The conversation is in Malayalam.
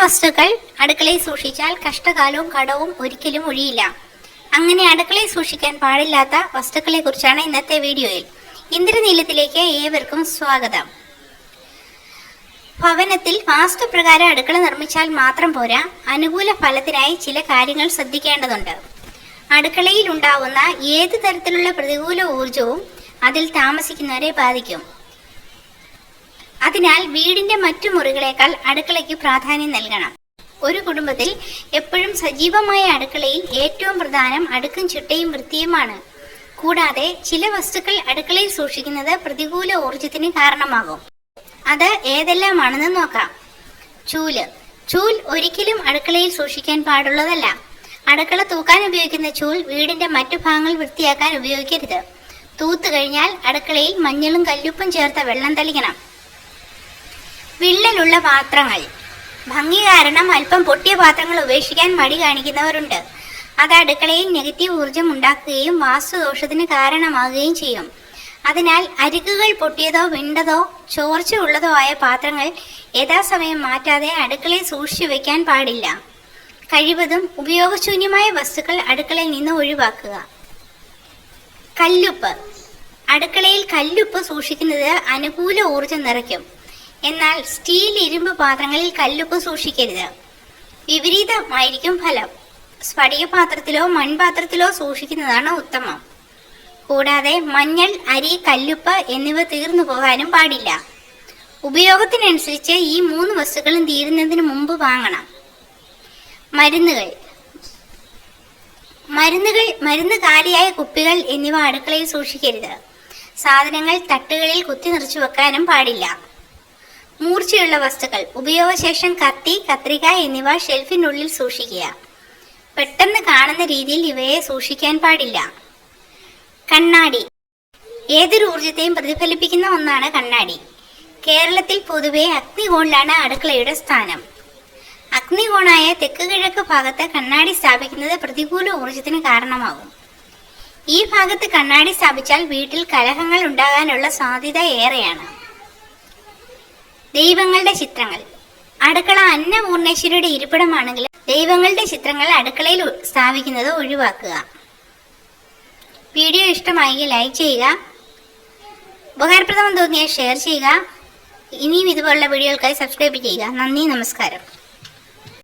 വസ്തുക്കൾ അടുക്കളയിൽ സൂക്ഷിച്ചാൽ കഷ്ടകാലവും കടവും ഒരിക്കലും ഒഴിയില്ല. അങ്ങനെ അടുക്കളയിൽ സൂക്ഷിക്കാൻ പാടില്ലാത്ത വസ്തുക്കളെ കുറിച്ചാണ് ഇന്നത്തെ വീഡിയോയിൽ. ഇന്ദ്രനീലത്തിലേക്ക് ഏവർക്കും സ്വാഗതം. ഭവനത്തിൽ വാസ്തുപ്രകാരം അടുക്കള നിർമ്മിച്ചാൽ മാത്രം പോരാ അനുകൂല ഫലത്തിനായി ചില കാര്യങ്ങൾ ശ്രദ്ധിക്കേണ്ടതുണ്ട്. അടുക്കളയിൽ ഉണ്ടാവുന്ന ഏത് തരത്തിലുള്ള പ്രതികൂല ഊർജവും അതിൽ താമസിക്കുന്നവരെ ബാധിക്കും. അതിനാൽ വീടിന്റെ മറ്റു മുറികളേക്കാൾ അടുക്കളയ്ക്ക് പ്രാധാന്യം നൽകണം. ഒരു കുടുംബത്തിൽ എപ്പോഴും സജീവമായ അടുക്കളയിൽ ഏറ്റവും പ്രധാനം അടുക്കും ചിട്ടയും വൃത്തിയുമാണ്. കൂടാതെ ചില വസ്തുക്കൾ അടുക്കളയിൽ സൂക്ഷിക്കുന്നത് പ്രതികൂല ഊർജത്തിന് കാരണമാകും. അത് ഏതെല്ലാമാണെന്ന് നോക്കാം. ചൂൽ. ചൂൽ ഒരിക്കലും അടുക്കളയിൽ സൂക്ഷിക്കാൻ പാടുള്ളതല്ല. അടുക്കള തൂക്കാൻ ഉപയോഗിക്കുന്ന ചൂൽ വീടിന്റെ മറ്റു ഭാഗങ്ങൾ വൃത്തിയാക്കാൻ ഉപയോഗിക്കരുത്. തൂത്തു കഴിഞ്ഞാൽ അടുക്കളയിൽ മഞ്ഞളും കല്ലുപ്പും ചേർത്ത വെള്ളം തളിക്കണം. വിള്ളലുള്ള പാത്രങ്ങൾ. ഭംഗി കാരണം അല്പം പൊട്ടിയ പാത്രങ്ങൾ ഉപേക്ഷിക്കാൻ മടി കാണിക്കുന്നവരുണ്ട്. അത് അടുക്കളയിൽ നെഗറ്റീവ് ഊർജം ഉണ്ടാക്കുകയും വാസ്തുദോഷത്തിന് കാരണമാകുകയും ചെയ്യും. അതിനാൽ അരികുകൾ പൊട്ടിയതോ വിണ്ടതോ ചോർച്ച ഉള്ളതോ ആയ പാത്രങ്ങൾ യഥാസമയം മാറ്റാതെ അടുക്കളയിൽ സൂക്ഷിച്ചു വെക്കാൻ പാടില്ല. കഴിവതും ഉപയോഗശൂന്യമായ വസ്തുക്കൾ അടുക്കളയിൽ നിന്ന് ഒഴിവാക്കുക. കല്ലുപ്പ്. അടുക്കളയിൽ കല്ലുപ്പ് സൂക്ഷിക്കുന്നത് അനുകൂല ഊർജം നിറയ്ക്കും. എന്നാൽ സ്റ്റീൽ ഇരുമ്പ് പാത്രങ്ങളിൽ കല്ലുപ്പ് സൂക്ഷിക്കരുത്. വിപരീതമായിരിക്കും ഫലം. സ്ഫടിക പാത്രത്തിലോ മൺപാത്രത്തിലോ സൂക്ഷിക്കുന്നതാണ് ഉത്തമം. കൂടാതെ മഞ്ഞൾ അരി കല്ലുപ്പ് എന്നിവ തീർന്നു പോകാനും പാടില്ല. ഉപയോഗത്തിനനുസരിച്ച് ഈ മൂന്ന് വസ്തുക്കളും തീരുന്നതിന് മുമ്പ് വാങ്ങണം. മരുന്നുകൾ. മരുന്നുകൾ മരുന്ന് കാലിയായ കുപ്പികൾ എന്നിവ അടുക്കളയിൽ സൂക്ഷിക്കരുത്. സാധനങ്ങൾ തട്ടുകളിൽ കുത്തി നിറച്ചു വെക്കാനും പാടില്ല. മൂർച്ചയുള്ള വസ്തുക്കൾ ഉപയോഗശേഷം കത്തി കത്രിക എന്നിവ ഷെൽഫിനുള്ളിൽ സൂക്ഷിക്കുക. പെട്ടെന്ന് കാണുന്ന രീതിയിൽ ഇവയെ സൂക്ഷിക്കാൻ പാടില്ല. കണ്ണാടി. ഏതൊരു ഊർജത്തെയും പ്രതിഫലിപ്പിക്കുന്ന ഒന്നാണ് കണ്ണാടി. കേരളത്തിൽ പൊതുവെ അഗ്നികോണിലാണ് അടുക്കളയുടെ സ്ഥാനം. അഗ്നികോണായ തെക്ക് കിഴക്ക് ഭാഗത്ത് കണ്ണാടി സ്ഥാപിക്കുന്നത് പ്രതികൂല ഊർജത്തിന് കാരണമാകും. ഈ ഭാഗത്ത് കണ്ണാടി സ്ഥാപിച്ചാൽ വീട്ടിൽ കലഹങ്ങൾ ഉണ്ടാകാനുള്ള സാധ്യത ഏറെയാണ്. ദൈവങ്ങളുടെ ചിത്രങ്ങൾ. അടുക്കള അന്നപൂർണേശ്വരിയുടെ ഇരിപ്പിടമാണെങ്കിൽ ദൈവങ്ങളുടെ ചിത്രങ്ങൾ അടുക്കളയിൽ സ്ഥാപിക്കുന്നത് ഒഴിവാക്കുക. വീഡിയോ ഇഷ്ടമായെങ്കിൽ ലൈക്ക് ചെയ്യുക. ഉപകാരപ്രദം തോന്നിയാൽ ഷെയർ ചെയ്യുക. ഇനിയും ഇതുപോലുള്ള വീഡിയോകൾക്കായി സബ്സ്ക്രൈബ് ചെയ്യുക. നന്ദി നമസ്കാരം.